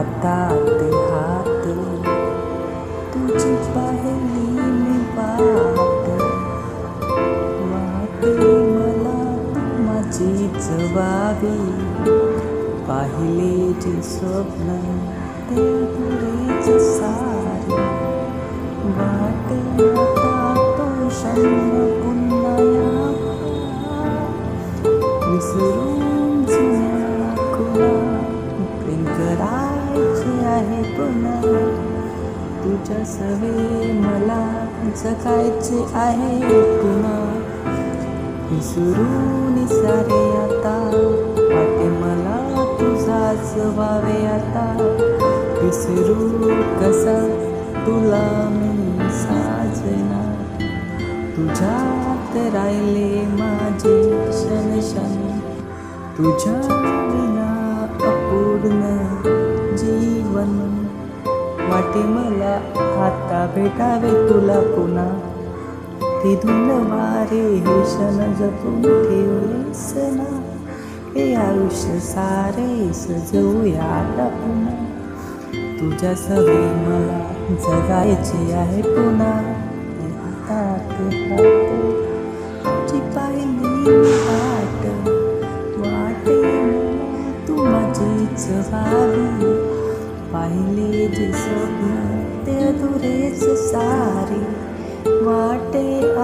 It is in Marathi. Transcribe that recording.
हातात हात तुझी पाहिली मी वाट वाटे मला तू माझीच वावी पाहिले जे स्वप्न ते पुरेच सारे. वाटे आता तो क्षण पुन्हा विसरू आहे तुझ्या सवे मला जगायचे आहे पुन्हा. विसरून सारे आता वाटे मला तुझाच व्हावे आता. विसरू कसा तुला मी साजना तुझ्यात राहिले माझे क्षण क्षण. तुझ्या विना अपूर्ण जीवन. वाटे मला आता भेटावे तुला पुन्हा. तिथून वारे हे क्षण जपून ठेवलेस हे आयुष्य सारे सजवूया आता पुन्हा. तुझ्या सवे मला जगायचे आहे पुन्हा. ते तुझी पाहिली वाट वाटे तू माझीच व्हावी पाहिले जे स्वप्न ते अधुरेच सारी. वाटे